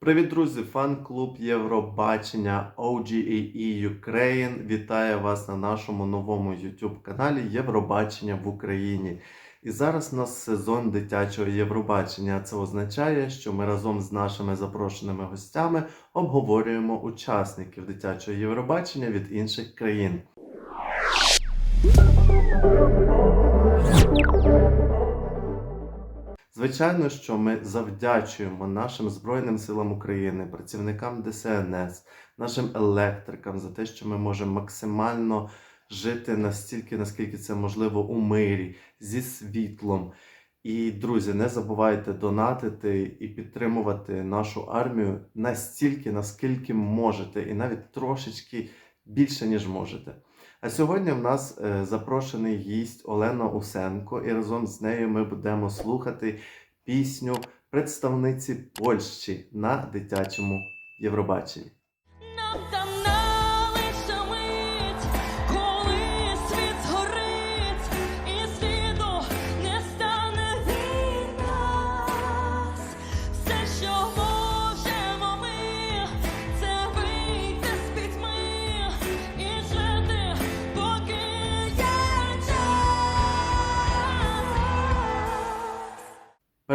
Привіт, друзі! Фан-клуб Євробачення OGAE Ukraine вітає вас на нашому новому YouTube каналі Євробачення в Україні. І зараз у нас сезон дитячого Євробачення. Це означає, що ми разом з нашими запрошеними гостями обговорюємо учасників дитячого Євробачення від інших країн. Звичайно, що ми завдячуємо нашим Збройним силам України, працівникам ДСНС, нашим електрикам за те, що ми можемо максимально жити настільки, наскільки це можливо у мирі, зі світлом. І, друзі, не забувайте донатити і підтримувати нашу армію настільки, наскільки можете, і навіть трошечки більше, ніж можете. А сьогодні в нас е, запрошений гість Олена Усенко, і разом з нею ми будемо слухати пісню представниці Польщі на дитячому Євробаченні. Нам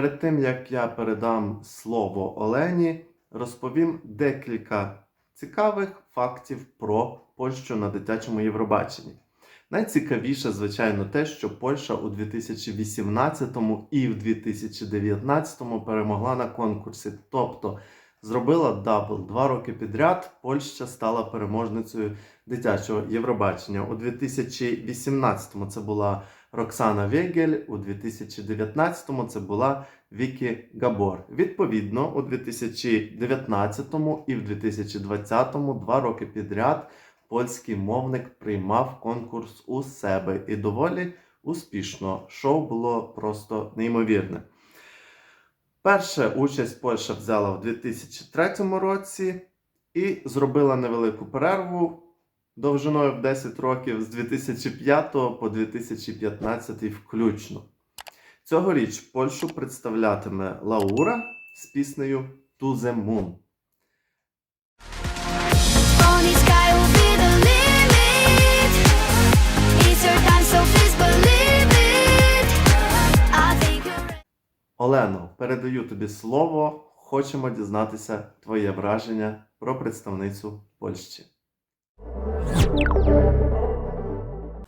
Перед тим як я передам слово Олені, розповім декілька цікавих фактів про Польщу на дитячому Євробаченні. Найцікавіше, звичайно, те, що Польща у 2018 і в 2019 перемогла на конкурсі. Тобто зробила дабл два роки підряд. Польща стала переможницею дитячого Євробачення. У 2018 це була Роксана Вегель, у 2019-му це була Вікі Габор. Відповідно, у 2019 і в 2020-му два роки підряд польський мовник приймав конкурс у себе і доволі успішно. Шоу було просто неймовірне. Перша участь Польща взяла в 2003 році і зробила невелику перерву довжиною в 10 років з 2005 по 2015 включно. Цьогоріч Польщу представлятиме Лаура з піснею To the Moon. Олено, передаю тобі слово. Хочемо дізнатися твоє враження про представницю Польщі.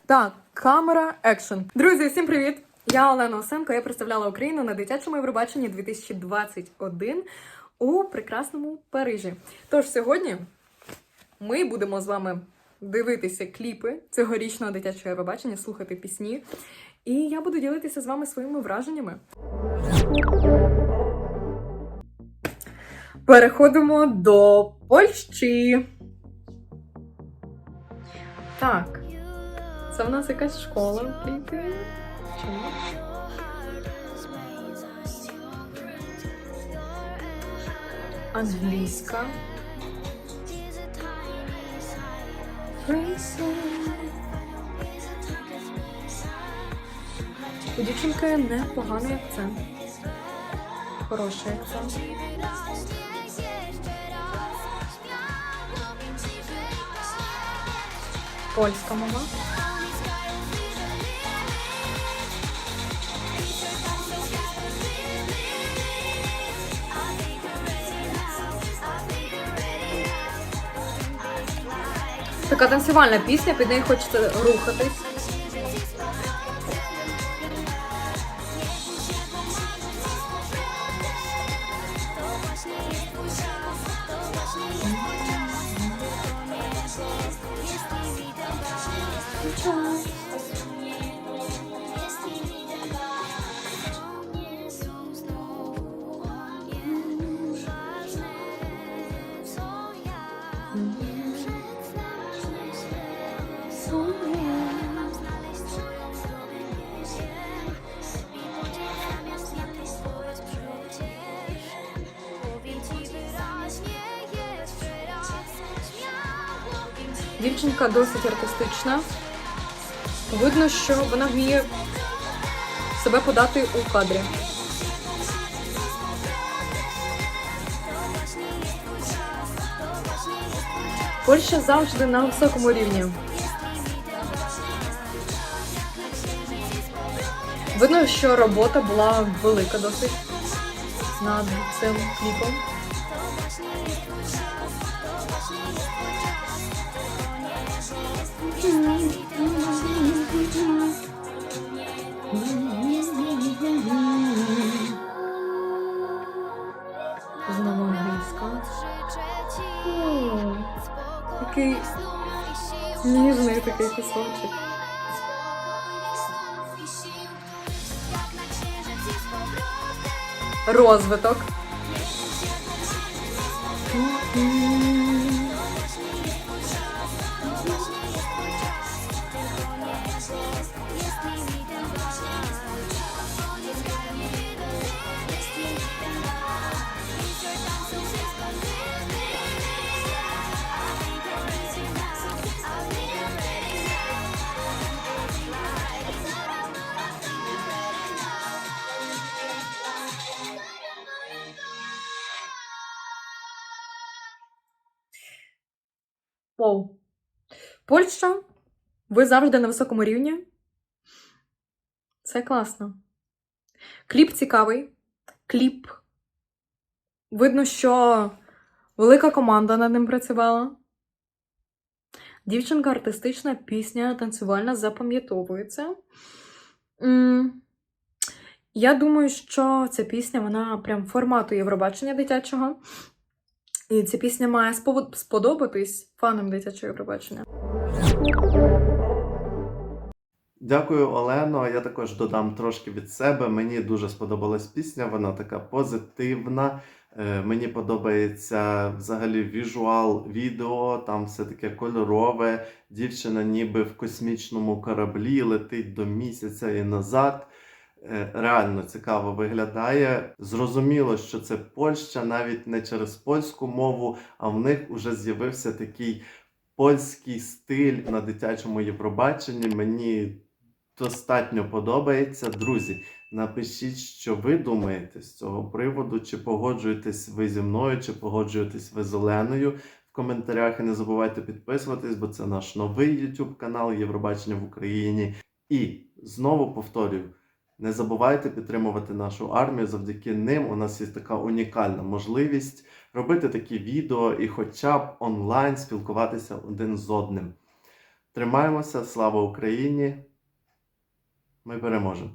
Так, камера, екшн. Друзі, всім привіт! Я Олена Осенко. Я представляла Україну на дитячому Євробаченні 2021 у прекрасному Парижі. Тож сьогодні ми будемо з вами дивитися кліпи цьогорічного дитячого Євробачення, слухати пісні. І я буду ділитися з вами своїми враженнями. Переходимо до Польщі. Так, це в нас якась школа. Чи? Англійська. У дівчинки непоганий акцент. Хороший акцент. Польська мова. Така танцювальна пісня, під неї хочеться рухатись. Дівчинка досить артистична. Видно, що вона вміє себе подати у кадрі. Польща завжди на високому рівні. Видно, що робота була велика досить над цим кліпом. Такий кусочок. Розвиток. Воу. Польща, ви завжди на високому рівні. Це класно. Кліп цікавий. Кліп. Видно, що велика команда над ним працювала. Дівчинка артистична, пісня танцювальна запам'ятовується. Я думаю, що ця пісня вона прям формату Євробачення дитячого. І ця пісня має сподобатись фанам дитячого Євробачення. Дякую, Олено. Я також додам трошки від себе. Мені дуже сподобалась пісня, вона така позитивна. Е, Мені подобається взагалі візуал відео, там все таке кольорове. Дівчина ніби в космічному кораблі летить до місяця і назад. Е, Реально цікаво виглядає. Зрозуміло, що це Польща навіть не через польську мову, а в них вже з'явився такий польський стиль на дитячому Євробаченні. Мені достатньо подобається. Друзі, напишіть, що ви думаєте з цього приводу, чи погоджуєтесь ви зі мною, чи погоджуєтесь ви з Оленою. В коментарях і не забувайте підписуватись, бо це наш новий YouTube канал Євробачення в Україні. І знову повторюю. Не забувайте підтримувати нашу армію. Завдяки ним у нас є така унікальна можливість робити такі відео і, хоча б онлайн спілкуватися один з одним. Тримаємося, слава Україні! Ми переможемо!